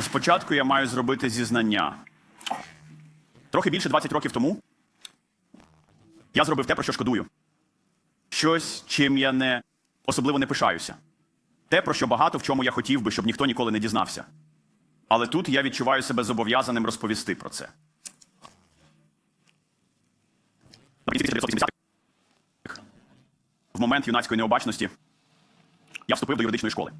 Спочатку я маю зробити зізнання. Трохи більше 20 років тому я зробив те, про що шкодую. Щось, чим я не особливо не пишаюся. Те, про що багато в чому я хотів би, щоб ніхто ніколи не дізнався. Але тут я відчуваю себе зобов'язаним розповісти про це. В момент юнацької необачності я вступив до юридичної школи.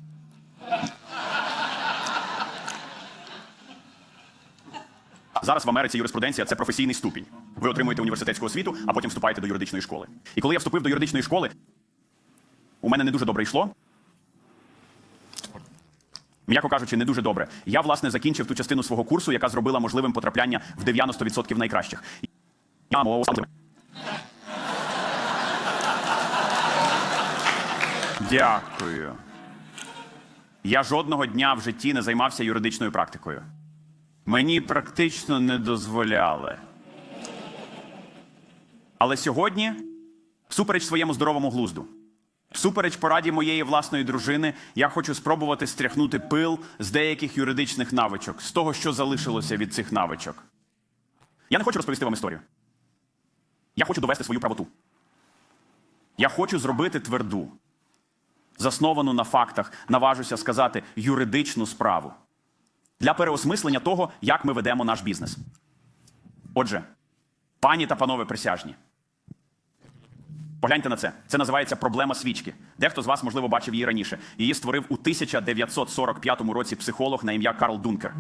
Зараз в Америці юриспруденція це професійний ступінь. Ви отримуєте університетську освіту, а потім вступаєте до юридичної школи. І коли я вступив до юридичної школи, у мене не дуже добре йшло. М'яко кажучи, не дуже добре. Я, власне, закінчив ту частину свого курсу, яка зробила можливим потрапляння в 90% найкращих. Я Дякую. Я жодного дня в житті не займався юридичною практикою. Мені практично не дозволяли. Але сьогодні, всупереч своєму здоровому глузду, всупереч пораді моєї власної дружини, я хочу спробувати стряхнути пил з деяких юридичних навичок, з того, що залишилося від цих навичок. Я не хочу розповісти вам історію. Я хочу довести свою правоту. Я хочу зробити тверду, засновану на фактах, наважуся сказати, юридичну справу для переосмислення того, як ми ведемо наш бізнес. Отже, пані та панове присяжні, погляньте на це. Це називається проблема свічки. Дехто з вас, можливо, бачив її раніше. Її створив у 1945 році психолог на ім'я Карл Дункер.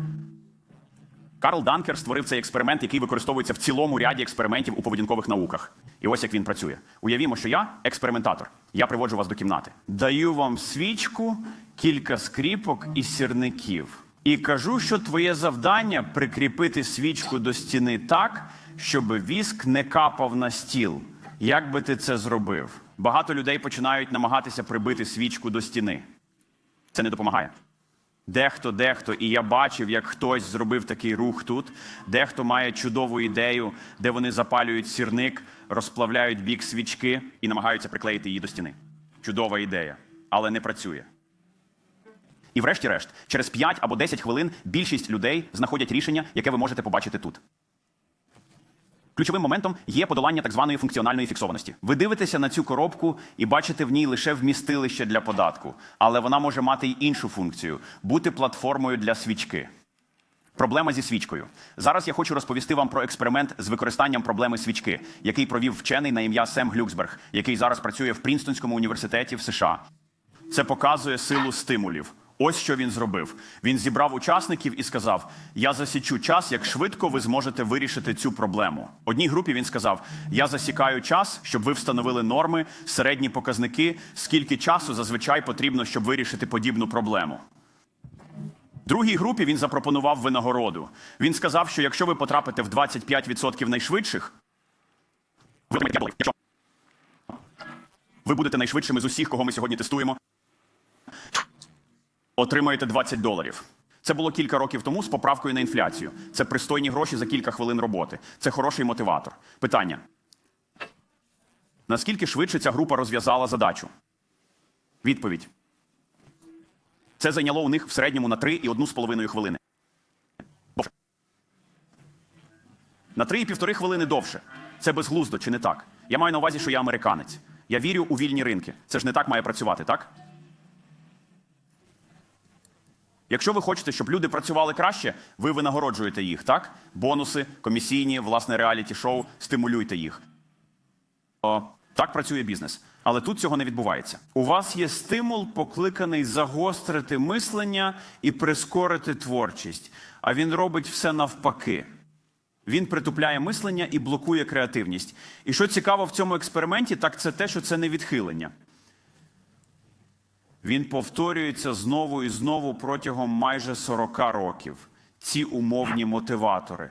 Карл Данкер створив цей експеримент, який використовується в цілому ряді експериментів у поведінкових науках. І ось як він працює. Уявімо, що я експериментатор. Я приводжу вас до кімнати. Даю вам свічку, кілька скріпок і сірників. І кажу, що твоє завдання прикріпити свічку до стіни так, щоб віск не капав на стіл. Як би ти це зробив? Багато людей починають намагатися прибити свічку до стіни. Це не допомагає. Дехто, дехто, і я бачив, як хтось зробив такий рух тут. Дехто має чудову ідею, де вони запалюють сірник, розплавляють бік свічки і намагаються приклеїти її до стіни. Чудова ідея, але не працює. І врешті-решт, через 5 або 10 хвилин більшість людей знаходять рішення, яке ви можете побачити тут. Ключовим моментом є подолання так званої функціональної фіксованості. Ви дивитеся на цю коробку і бачите в ній лише вмістилище для податку, але вона може мати й іншу функцію бути платформою для свічки. Проблема зі свічкою. Зараз я хочу розповісти вам про експеримент з використанням проблеми свічки, який провів вчений на ім'я Сем Глюксберг, який зараз працює в Прінстонському університеті в США. Це показує силу стимулів. Ось що він зробив. Він зібрав учасників і сказав: Я засічу час, як швидко ви зможете вирішити цю проблему. Одній групі він сказав: Я засікаю час, щоб ви встановили норми, середні показники, скільки часу зазвичай потрібно, щоб вирішити подібну проблему. Другій групі він запропонував винагороду. Він сказав, що якщо ви потрапите в 25% найшвидших, ви, будете найшвидшими з усіх, кого ми сьогодні тестуємо, отримаєте 20 доларів. Це було кілька років тому з поправкою на інфляцію. Це пристойні гроші за кілька хвилин роботи. Це хороший мотиватор. Питання: наскільки швидше ця група розв'язала задачу? Відповідь. Це зайняло у них в середньому на 3,1,5 хвилини. Довше. На 3,5 хвилини довше. Це безглуздо, чи не так? Я маю на увазі, що я американець. Я вірю у вільні ринки. Це ж не так має працювати, так? Якщо ви хочете, щоб люди працювали краще, ви винагороджуєте їх, так? Бонуси, комісійні, власне, реаліті-шоу, стимулюйте їх. О, так працює бізнес. Але тут цього не відбувається. У вас є стимул, покликаний загострити мислення і прискорити творчість. А він робить все навпаки. Він притупляє мислення і блокує креативність. І що цікаво в цьому експерименті, так це те, що це не відхилення. Він повторюється знову і знову протягом майже 40 років. Ці умовні мотиватори.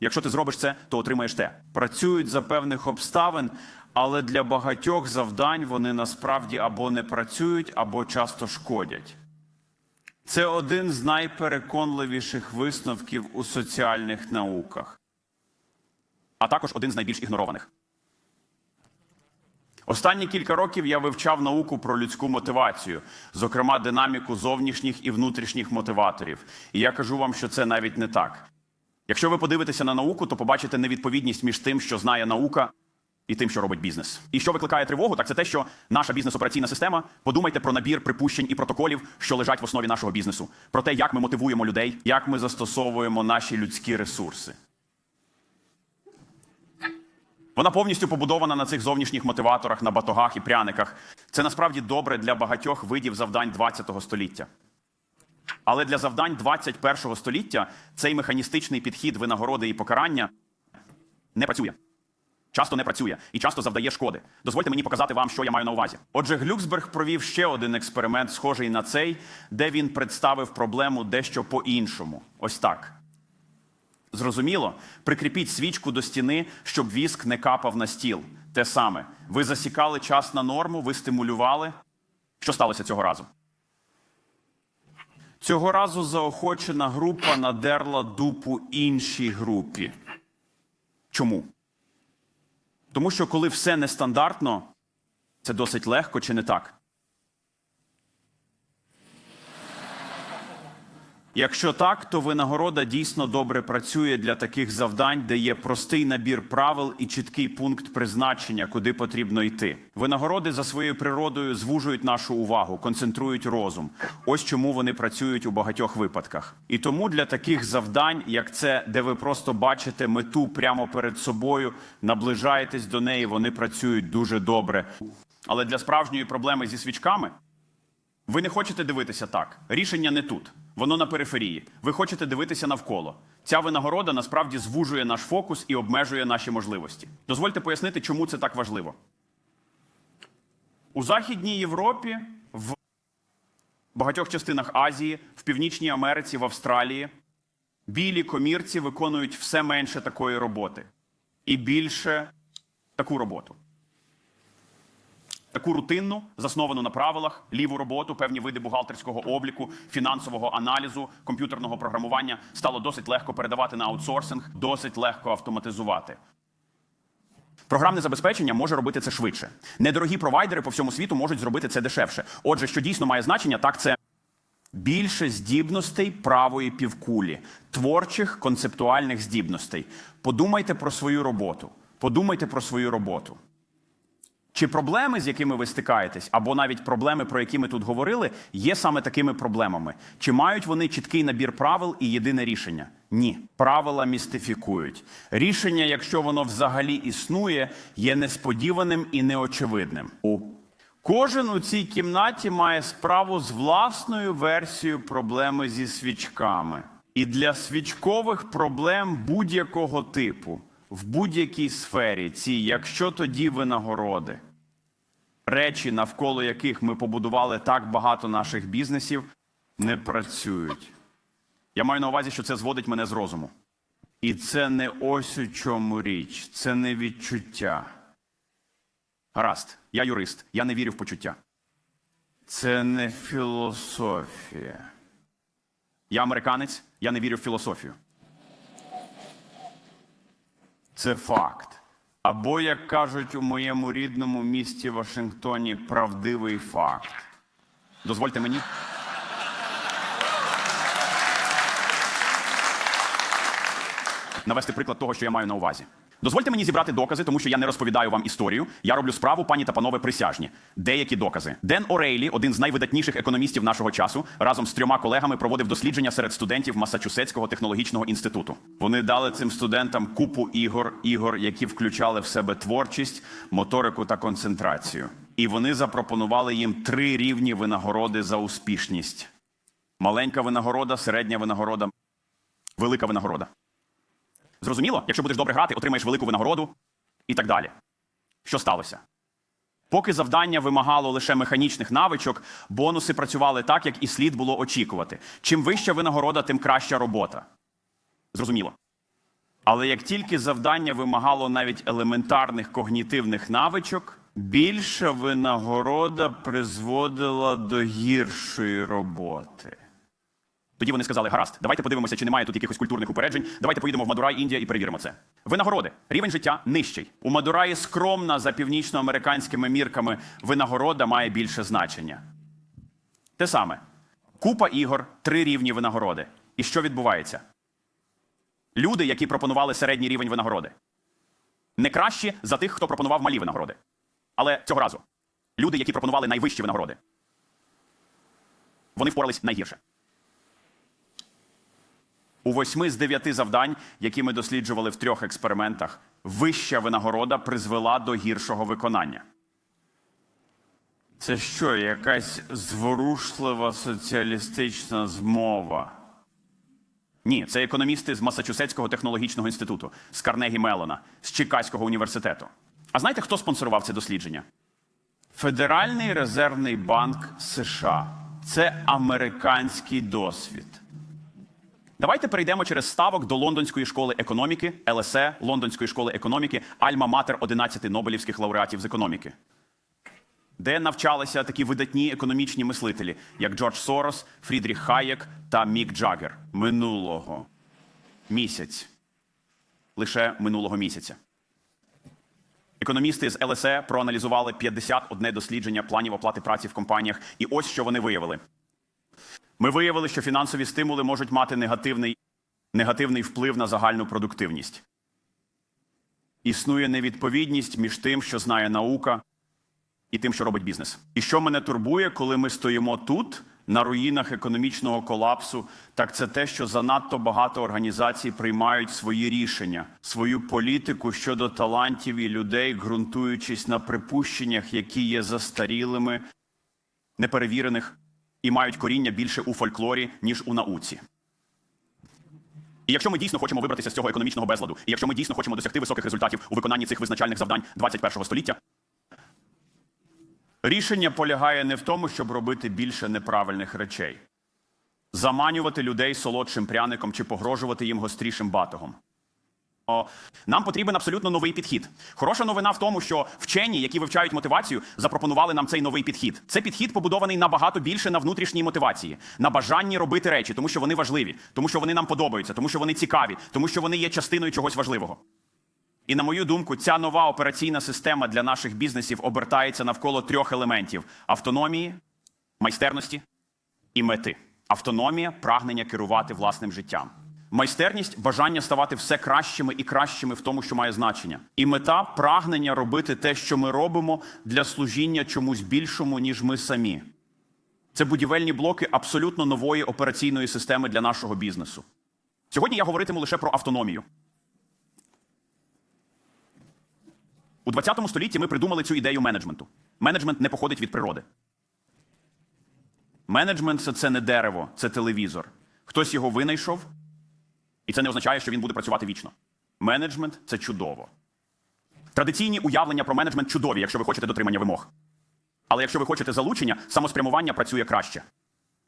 Якщо ти зробиш це, то отримаєш те. Працюють за певних обставин, але для багатьох завдань вони насправді або не працюють, або часто шкодять. Це один з найпереконливіших висновків у соціальних науках, а також один з найбільш ігнорованих. Останні кілька років я вивчав науку про людську мотивацію, зокрема динаміку зовнішніх і внутрішніх мотиваторів. І я кажу вам, що це навіть не так. Якщо ви подивитеся на науку, то побачите невідповідність між тим, що знає наука, і тим, що робить бізнес. І що викликає тривогу, так це те, що наша бізнес-операційна система. Подумайте про набір припущень і протоколів, що лежать в основі нашого бізнесу, про те, як ми мотивуємо людей, як ми застосовуємо наші людські ресурси. Вона повністю побудована на цих зовнішніх мотиваторах, на батогах і пряниках. Це насправді добре для багатьох видів завдань 20 століття. Але для завдань 21 століття цей механістичний підхід винагороди і покарання не працює. Часто не працює і часто завдає шкоди. Дозвольте мені показати вам, що я маю на увазі. Отже, Глюксберг провів ще один експеримент, схожий на цей, де він представив проблему дещо по-іншому. Ось так. Зрозуміло, прикріпіть свічку до стіни, щоб віск не капав на стіл. Те саме. Ви засікали час на норму, ви стимулювали. Що сталося цього разу? Цього разу заохочена група надерла дупу іншій групі. Чому? Тому що коли все нестандартно, це досить легко чи не так? Якщо так, то винагорода дійсно добре працює для таких завдань, де є простий набір правил і чіткий пункт призначення, куди потрібно йти. Винагороди за своєю природою звужують нашу увагу, концентрують розум. Ось чому вони працюють у багатьох випадках. І тому для таких завдань, як це, де ви просто бачите мету прямо перед собою, наближаєтесь до неї, вони працюють дуже добре. Але для справжньої проблеми зі свічками. Ви не хочете дивитися так. Рішення не тут. Воно на периферії. Ви хочете дивитися навколо. Ця винагорода насправді звужує наш фокус і обмежує наші можливості. Дозвольте пояснити, чому це так важливо. У Західній Європі, в багатьох частинах Азії, в Північній Америці, в Австралії білі комірці виконують все менше такої роботи і більше таку роботу таку рутинну, засновану на правилах, ліву роботу, певні види бухгалтерського обліку, фінансового аналізу, комп'ютерного програмування стало досить легко передавати на аутсорсинг, досить легко автоматизувати. Програмне забезпечення може робити це швидше. Недорогі провайдери по всьому світу можуть зробити це дешевше. Отже, що дійсно має значення, так це більше здібностей правої півкулі, творчих концептуальних здібностей. Подумайте про свою роботу. Подумайте про свою роботу. Чи проблеми, з якими ви стикаєтесь, або навіть проблеми, про які ми тут говорили, є саме такими проблемами? Чи мають вони чіткий набір правил і єдине рішення? Ні, правила містифікують. Рішення, якщо воно взагалі існує, є несподіваним і неочевидним. Кожен у цій кімнаті має справу з власною версією проблеми зі свічками. І для свічкових проблем будь-якого типу в будь-якій сфері ці, якщо тоді винагороди, речі, навколо яких ми побудували так багато наших бізнесів, не працюють. Я маю на увазі, що це зводить мене з розуму. І це не ось у чому річ, це не відчуття. Гаразд, я юрист, я не вірю в почуття. Це не філософія. Я американець, я не вірю в філософію. Це факт. Або, як кажуть у моєму рідному місті Вашингтоні, правдивий факт. Дозвольте мені. Навести приклад того, що я маю на увазі. Дозвольте мені зібрати докази, тому що я не розповідаю вам історію. Я роблю справу, пані та панове присяжні. Деякі докази. Ден Орейлі, один з найвидатніших економістів нашого часу, разом з трьома колегами проводив дослідження серед студентів Масачусетського технологічного інституту. Вони дали цим студентам купу ігор, ігор, які включали в себе творчість, моторику та концентрацію. І вони запропонували їм три рівні винагороди за успішність: маленька винагорода, середня винагорода, велика винагорода. Зрозуміло, якщо будеш добре грати, отримаєш велику винагороду і так далі. Що сталося? Поки завдання вимагало лише механічних навичок, бонуси працювали так, як і слід було очікувати. Чим вища винагорода, тим краща робота. Зрозуміло. Але як тільки завдання вимагало навіть елементарних когнітивних навичок, більша винагорода призводила до гіршої роботи. Тоді вони сказали: гаразд, давайте подивимося, чи немає тут якихось культурних упереджень. Давайте поїдемо в Мадурай, Індія, і перевіримо це. Винагороди. Рівень життя нижчий. У Мадураї скромна за північноамериканськими мірками винагорода має більше значення. Те саме. Купа ігор, три рівні винагороди. І що відбувається? Люди, які пропонували середній рівень винагороди, не кращі за тих, хто пропонував малі винагороди. Але цього разу люди, які пропонували найвищі винагороди, вони впорались найгірше. У восьми з дев'яти завдань, які ми досліджували в трьох експериментах, вища винагорода призвела до гіршого виконання. Це що, якась зворушлива соціалістична змова? Ні, це економісти з Масачусетського технологічного інституту, з Карнегі Мелона, з Чикаського університету. А знаєте, хто спонсорував це дослідження? Федеральний резервний банк США. Це американський досвід. Давайте перейдемо через ставок до Лондонської школи економіки, ЛСЕ, Лондонської школи економіки, Альма-Матер 11 Нобелівських лауреатів з економіки, де навчалися такі видатні економічні мислителі, як Джордж Сорос, Фрідріх Хаєк та Мік Джаггер минулого місяць. Лише минулого місяця. Економісти з ЛСЕ проаналізували 51 дослідження планів оплати праці в компаніях, і ось що вони виявили. Ми виявили, що фінансові стимули можуть мати негативний, негативний вплив на загальну продуктивність. Існує невідповідність між тим, що знає наука, і тим, що робить бізнес. І що мене турбує, коли ми стоїмо тут, на руїнах економічного колапсу, так це те, що занадто багато організацій приймають свої рішення, свою політику щодо талантів і людей, ґрунтуючись на припущеннях, які є застарілими, неперевірених і мають коріння більше у фольклорі, ніж у науці. І якщо ми дійсно хочемо вибратися з цього економічного безладу, і якщо ми дійсно хочемо досягти високих результатів у виконанні цих визначальних завдань 21 століття, рішення полягає не в тому, щоб робити більше неправильних речей, заманювати людей солодшим пряником чи погрожувати їм гострішим батогом. Нам потрібен абсолютно новий підхід. Хороша новина в тому, що вчені, які вивчають мотивацію, запропонували нам цей новий підхід. Це підхід побудований набагато більше на внутрішній мотивації, на бажанні робити речі, тому що вони важливі, тому що вони нам подобаються, тому що вони цікаві, тому що вони є частиною чогось важливого. І на мою думку, ця нова операційна система для наших бізнесів обертається навколо трьох елементів: автономії, майстерності і мети. Автономія прагнення керувати власним життям. Майстерність бажання ставати все кращими і кращими в тому, що має значення. І мета прагнення робити те, що ми робимо, для служіння чомусь більшому, ніж ми самі. Це будівельні блоки абсолютно нової операційної системи для нашого бізнесу. Сьогодні я говоритиму лише про автономію. У 20 столітті ми придумали цю ідею менеджменту. Менеджмент не походить від природи. Менеджмент це, не дерево, це телевізор. Хтось його винайшов, і це не означає, що він буде працювати вічно. Менеджмент це чудово. Традиційні уявлення про менеджмент чудові, якщо ви хочете дотримання вимог. Але якщо ви хочете залучення, самоспрямування працює краще.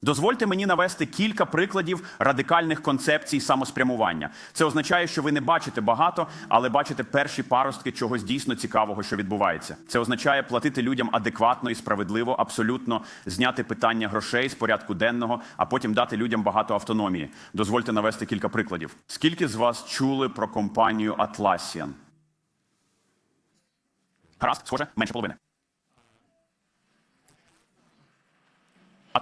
Дозвольте мені навести кілька прикладів радикальних концепцій самоспрямування. Це означає, що ви не бачите багато, але бачите перші паростки чогось дійсно цікавого, що відбувається. Це означає платити людям адекватно і справедливо, абсолютно зняти питання грошей з порядку денного, а потім дати людям багато автономії. Дозвольте навести кілька прикладів. Скільки з вас чули про компанію Atlassian? Гаразд, схоже, менше половини.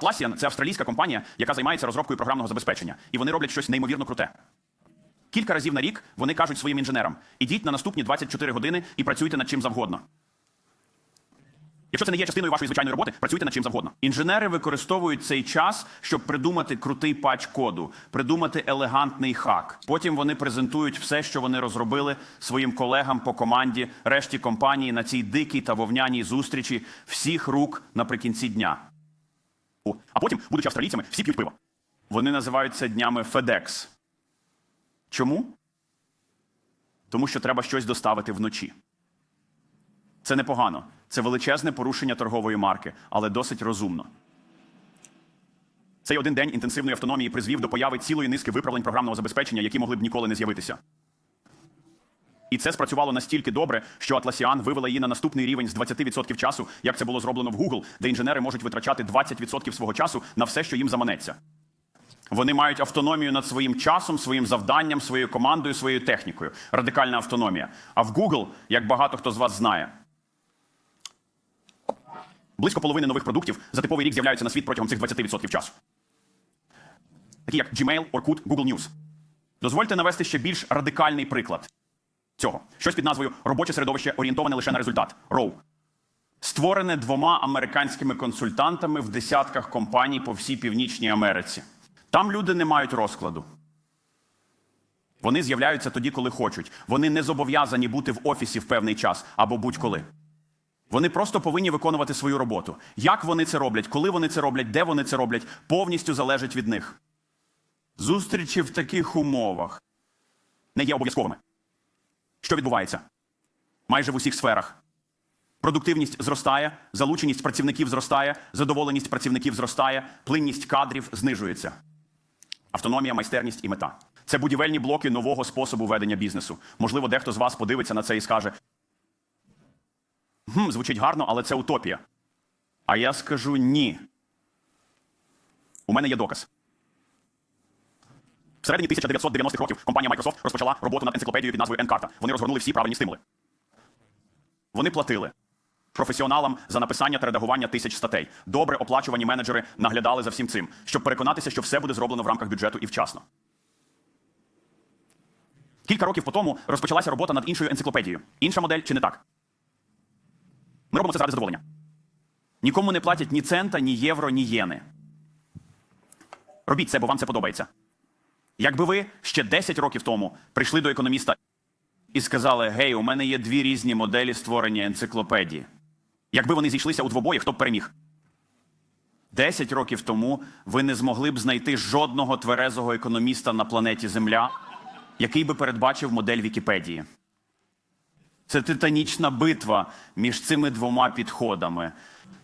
Atlassian – це австралійська компанія, яка займається розробкою програмного забезпечення, і вони роблять щось неймовірно круте. Кілька разів на рік вони кажуть своїм інженерам: ідіть на наступні 24 години і працюйте над чим завгодно. Якщо це не є частиною вашої звичайної роботи, працюйте над чим завгодно. Інженери використовують цей час, щоб придумати крутий патч коду, придумати елегантний хак. Потім вони презентують все, що вони розробили своїм колегам по команді, решті компанії на цій дикій та вовняній зустрічі всіх рук наприкінці дня. О, а потім, будучи австралійцями, всі п'ють пиво. Вони називають це днями FedEx. Чому? Тому що треба щось доставити вночі. Це непогано. Це величезне порушення торгової марки, але досить розумно. Цей один день інтенсивної автономії призвів до появи цілої низки виправлень програмного забезпечення, які могли б ніколи не з'явитися. І це спрацювало настільки добре, що Atlassian вивела її на наступний рівень з 20% часу, як це було зроблено в Google, де інженери можуть витрачати 20% свого часу на все, що їм заманеться. Вони мають автономію над своїм часом, своїм завданням, своєю командою, своєю технікою. Радикальна автономія. А в Google, як багато хто з вас знає, близько половини нових продуктів за типовий рік з'являються на світ протягом цих 20% часу. Такі як Gmail, Orkut, Google News. Дозвольте навести ще більш радикальний приклад цього. Щось під назвою робоче середовище орієнтоване лише на результат ROW. Створене двома американськими консультантами в десятках компаній по всій Північній Америці. Там люди не мають розкладу. Вони з'являються тоді, коли хочуть. Вони не зобов'язані бути в офісі в певний час або будь-коли. Вони просто повинні виконувати свою роботу. Як вони це роблять, коли вони це роблять, де вони це роблять, повністю залежить від них. Зустрічі в таких умовах не є обов'язковими. Що відбувається? Майже в усіх сферах. Продуктивність зростає, залученість працівників зростає, задоволеність працівників зростає, плинність кадрів знижується. Автономія, майстерність і мета. Це будівельні блоки нового способу ведення бізнесу. Можливо, дехто з вас подивиться на це і скаже: «Гм, звучить гарно, але це утопія. А я скажу ні. У мене є доказ. Всередині 1990-х років компанія Microsoft розпочала роботу над енциклопедією під назвою Encarta. Вони розгорнули всі правильні стимули. Вони платили професіоналам за написання та редагування тисяч статей. Добре оплачувані менеджери наглядали за всім цим, щоб переконатися, що все буде зроблено в рамках бюджету і вчасно. Кілька років по тому розпочалася робота над іншою енциклопедією. Інша модель чи не так? Ми робимо це заради задоволення. Нікому не платять ні цента, ні євро, ні єни. Робіть це, бо вам це подобається. Якби ви ще 10 років тому прийшли до економіста і сказали: Гей, у мене є дві різні моделі створення енциклопедії. Якби вони зійшлися у двобої, хто б переміг? 10 років тому ви не змогли б знайти жодного тверезого економіста на планеті Земля, який би передбачив модель Вікіпедії. Це титанічна битва між цими двома підходами.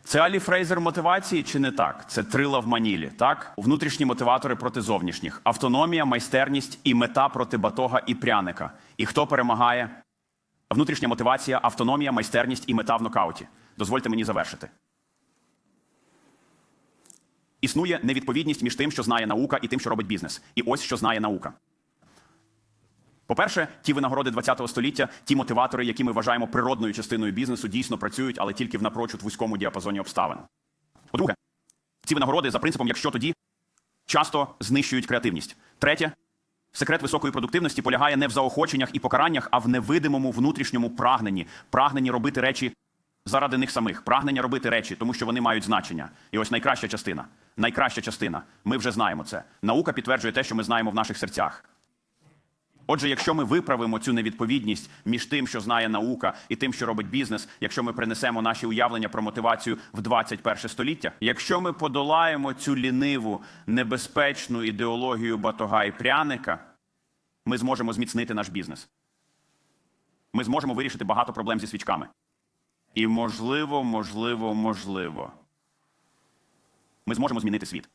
Це Алі Фрейзер мотивації чи не так? Це трила в манілі, так? Внутрішні мотиватори проти зовнішніх. Автономія, майстерність і мета проти батога і пряника. І хто перемагає? Внутрішня мотивація, автономія, майстерність і мета в нокауті. Дозвольте мені завершити. Існує невідповідність між тим, що знає наука, і тим, що робить бізнес. І ось що знає наука. По-перше, ті винагороди ХХ століття, ті мотиватори, які ми вважаємо природною частиною бізнесу, дійсно працюють, але тільки в напрочуд вузькому діапазоні обставин. По-друге, ці винагороди за принципом, якщо тоді, часто знищують креативність. Третє, секрет високої продуктивності полягає не в заохоченнях і покараннях, а в невидимому внутрішньому прагненні, прагненні робити речі заради них самих, прагнення робити речі, тому що вони мають значення. І ось найкраща частина. Найкраща частина. Ми вже знаємо це. Наука підтверджує те, що ми знаємо в наших серцях. Отже, якщо ми виправимо цю невідповідність між тим, що знає наука, і тим, що робить бізнес, якщо ми принесемо наші уявлення про мотивацію в 21 століття, якщо ми подолаємо цю ліниву небезпечну ідеологію батога і пряника, ми зможемо зміцнити наш бізнес. Ми зможемо вирішити багато проблем зі свічками. І можливо, можливо, можливо, ми зможемо змінити світ.